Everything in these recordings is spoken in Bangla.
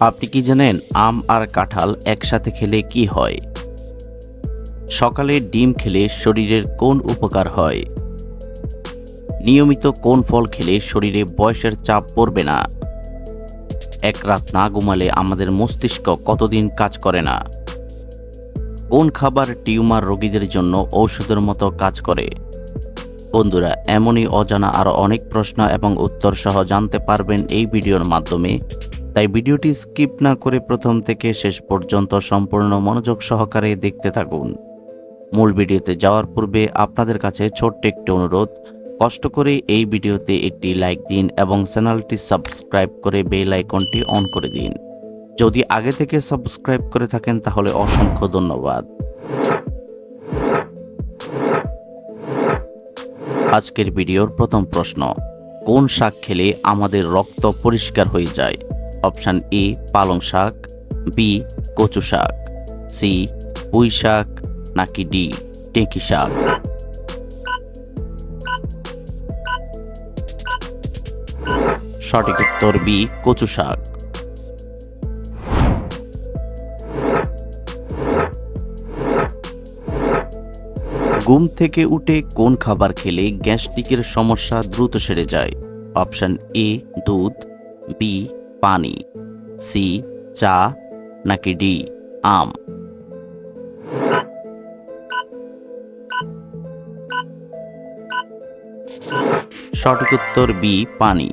আপনি কি জানেন আম আর কাঁঠাল একসাথে খেলে কি হয়? সকালে ডিম খেলে শরীরের কোন উপকার হয়? নিয়মিত কোন ফল খেলে শরীরে বয়সের চাপ পড়বে না? এক রাত না ঘুমালে আমাদের মস্তিষ্ক কতদিন কাজ করে না? কোন খাবার টিউমার রোগীদের জন্য ঔষধের মতো কাজ করে? বন্ধুরা, এমনই অজানা আরও অনেক প্রশ্ন এবং উত্তর সহ জানতে পারবেন এই ভিডিওর মাধ্যমে। তাই ভিডিওটি স্কিপ না করে প্রথম থেকে শেষ পর্যন্ত সম্পূর্ণ মনোযোগ সহকারে দেখতে থাকুন। মূল ভিডিওতে যাওয়ার পূর্বে আপনাদের কাছে ছোট্ট একটি অনুরোধ, কষ্ট করে এই ভিডিওতে একটি লাইক দিন এবং চ্যানেলটি সাবস্ক্রাইব করে বেল আইকনটি অন করে দিন। যদি আগে থেকে সাবস্ক্রাইব করে থাকেন তাহলে অসংখ্য ধন্যবাদ। আজকের ভিডিওর প্রথম প্রশ্ন, কোন শাক খেলে আমাদের রক্ত পরিষ্কার হয়ে যায়? অপশান এ, পালং শাক, বি, কচু শাক, সি, পুঁই শাক, নাকি ডি, টেকি শাক। সঠিক উত্তর বি, কচু শাক। ঘুম থেকে উঠে কোন খাবার খেলে গ্যাস্ট্রিকের সমস্যা দ্রুত সেরে যায়? অপশন এ, দুধ, বি পানি। সি, চা, নাকি ডি, আম। সঠিক উত্তর বি, পানি।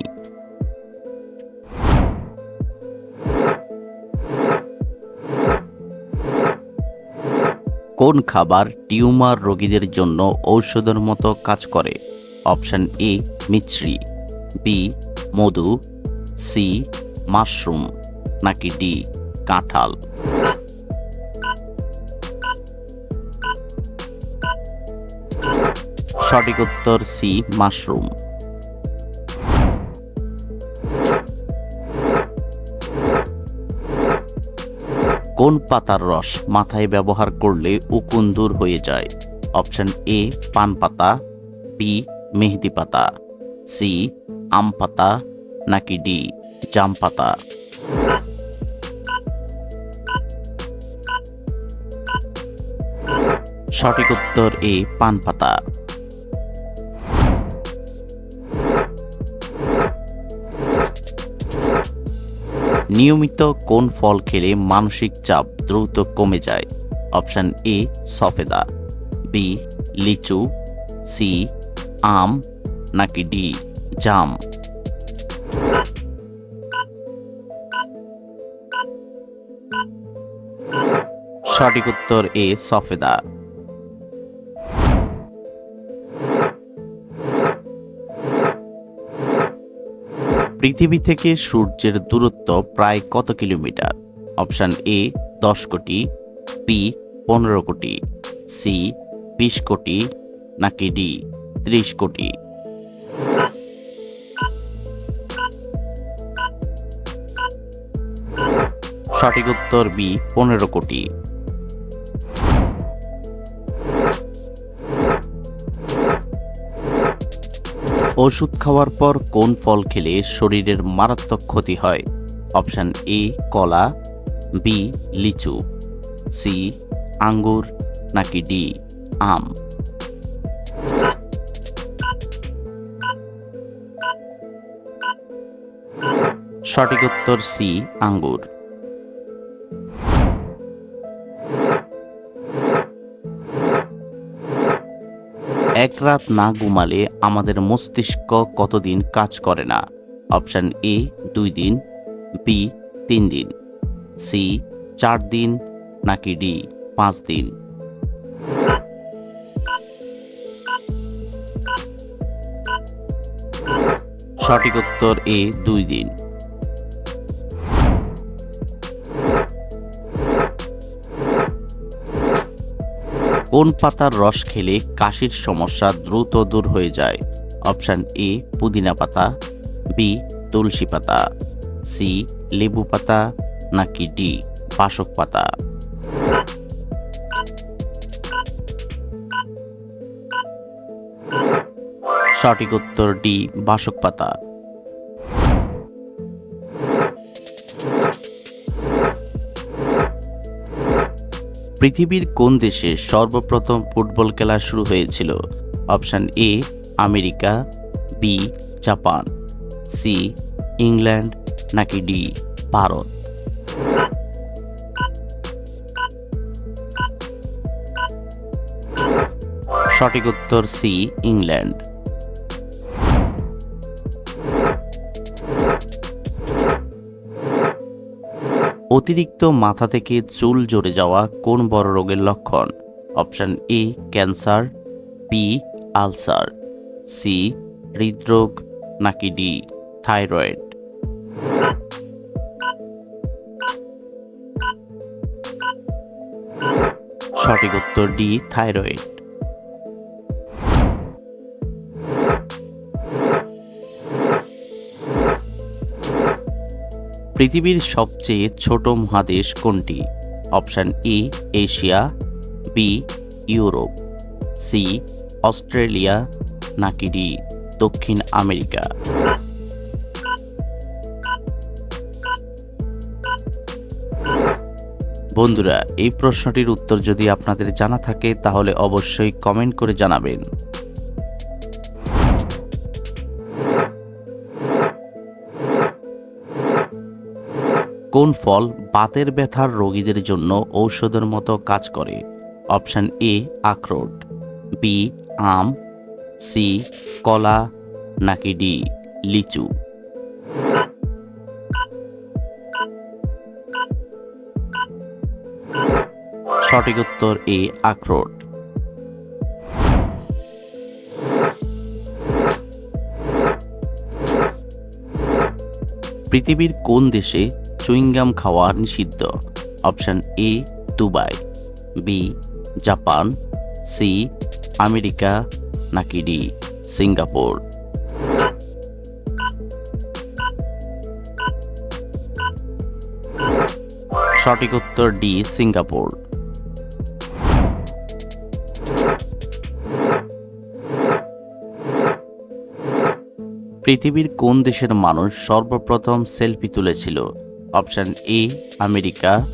কোন খাবার টিউমার রোগীদের জন্য ঔষধের মতো কাজ করে? অপশন এ, মিছরি। বি, মধু। সি মাশরুম নাকি ডি, কাঁঠাল? সঠিক উত্তর সি, মাশরুম। কোন পাতার রস মাথায় ব্যবহার করলে উকুন দূর হয়ে যায়? অপশন এ, পান পাতা, বি, মেহেদি পাতা, সি, আম পাতা, নাকি ডি জাম পাতা সঠিক উত্তর এ পান পাতা নিয়মিত কোন ফল খেলে মানসিক চাপ দ্রুত কমে যায়? অপশান এ, সফেদা। বি, লিচু। সি, আম। নাকি ডি, জাম। সঠিক উত্তর এ, সফেদা। পৃথিবী থেকে সূর্যের দূরত্ব প্রায় কত কিলোমিটার? অপশান এ, দশ কোটি, বি, পনেরো কোটি, সি, বিশ কোটি, নাকি ডি, ত্রিশ কোটি? সঠিক উত্তর বি, পনেরো কোটি। ওষুধ খাওয়ার পর কোন ফল খেলে শরীরের মারাত্মক ক্ষতি হয়? অপশান এ কলা বি লিচু সি আঙ্গুর, নাকি ডি আম? সঠিক উত্তর সি আঙ্গুর। এক রাত না ঘুমালে আমাদের মস্তিষ্ক কতদিন কাজ করে না? অপশান এ, দুই দিন, বি, তিন দিন, সি, চার দিন, নাকি ডি, পাঁচ দিন। সঠিক উত্তর এ, দুই দিন। কোন পাতার রস খেলে কাশির সমস্যা দ্রুত দূর হয়ে যায়? অপশান এ, পুদিনা পাতা, বি, তুলসী পাতা, সি, লেবু পাতা, নাকি ডি বাসক পাতা? সঠিক উত্তর ডি বাসক পাতা। পৃথিবীর কোন দেশে সর্বপ্রথম ফুটবল খেলা শুরু হয়েছিল? Option A, America, B, Japan, C, England, নাকি ডি, ভারত? সঠিক উত্তর সি, ইংল্যান্ড। অতিরিক্ত মাথা থেকে চুল জড়ে যাওয়া কোন বড় রোগের লক্ষণ? Option A, cancer B ulcer C হৃদরোগ, নাকি ডি থাইরয়েড। সঠিক উত্তর ডি থাইরয়েড। পৃথিবীর সবচেয়ে ছোট মহাদেশ কোনটি? Option E Asia, B, Europe, C, Australia, নাকি ডি, দক্ষিণ আমেরিকা? বন্ধুরা, এই প্রশ্নটির উত্তর যদি আপনাদের জানা থাকে, তাহলে অবশ্যই কমেন্ট করে জানাবেন। কোন ফল বাতের ব্যথার রোগীদের জন্য ঔষধের মতো কাজ করে? অপশান এ, আখরোট। বি, আম। সি, কলা। নাকি ডি, লিচু? সঠিক উত্তর এ, আখরোট। পৃথিবীর কোন দেশে চুইংগাম খাওয়া নিষিদ্ধ। Option A Dubai. B Japan. C America. নাকি ডি সিঙ্গাপুর। সঠিক উত্তর ডি সিঙ্গাপুর। পৃথিবীর কোন দেশের মানুষ সর্বপ্রথম সেলফি তুলেছিল? অপশান এ, আমেরিকা,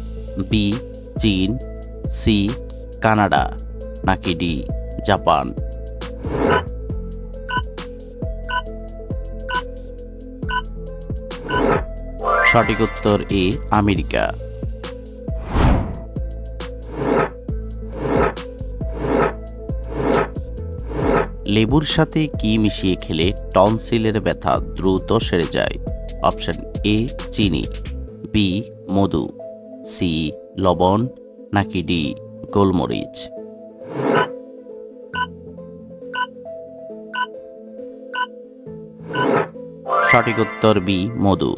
বি, চীন, সি, কানাডা, নাকি ডি, জাপান। সঠিক উত্তর এ, আমেরিকা। লেবুর সাথে কি মিশিয়ে খেলে টনসিলের ব্যথা দ্রুত সেরে যায়? অপশন এ, চিনি। বি, মধু, সি, লবণ, নাকি ডি, গোলমরিচ? সঠিক উত্তর বি, মধু।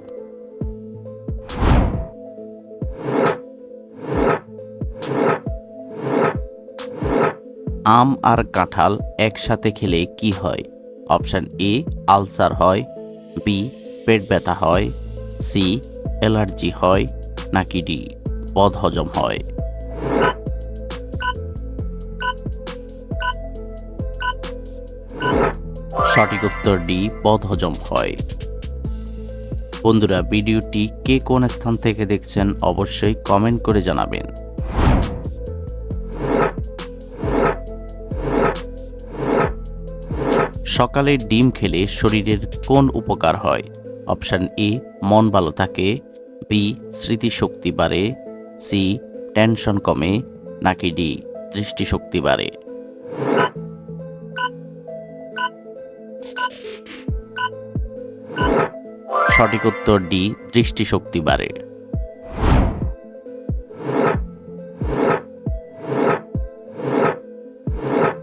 আম আর কাঁঠাল একসাথে খেলে কি হয়? অপশান এ, আলসার হয়, বি, পেট ব্যথা হয়, সি অ্যালার্জি হয় নাকি ডি, বদহজম হয়? সঠিক উত্তর ডি, বদহজম হয়। বন্ধুরা, ভিডিওটি কে কোন স্থান থেকে দেখছেন অবশ্যই কমেন্ট করে জানাবেন। সকালে ডিম খেলে শরীরের কোন উপকার হয়? অপশান এ, মন ভালো থাকে, বি, স্মৃতিশক্তি বাড়ে, সি, টেনশন কমে, নাকি ডি, দৃষ্টিশক্তি বাড়ে। সঠিক উত্তর ডি, দৃষ্টিশক্তি বাড়ে।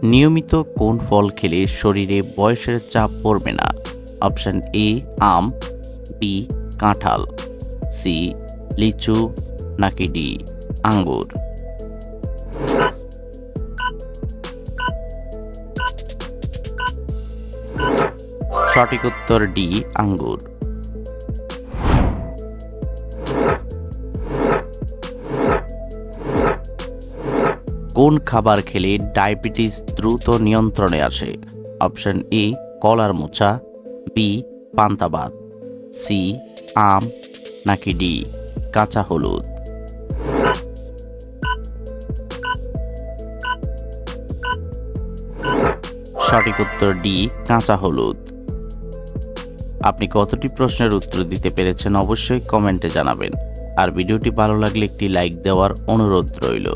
নিয়মিত কোন ফল খেলে শরীরে বয়সের চাপ পড়বে না? অপশান এ, আম বি কাঁঠাল, সি, লিচু, নাকি ডি, আঙ্গুর? সঠিক উত্তর ডি, আঙ্গুর। কোন খাবার খেলে ডায়াবেটিস দ্রুত নিয়ন্ত্রণে আসে? অপশন এ, কলার মোচা, বি পান্তাবাদ সি, আম, নাকি ডি, কাঁচা হলুদ। সঠিক উত্তর ডি, কাঁচা হলুদ। আপনি কতটি প্রশ্নের উত্তর দিতে পেরেছেন অবশ্যই কমেন্টে জানাবেন। আর ভিডিওটি ভালো লাগলে একটি লাইক দেওয়ার অনুরোধ রইল।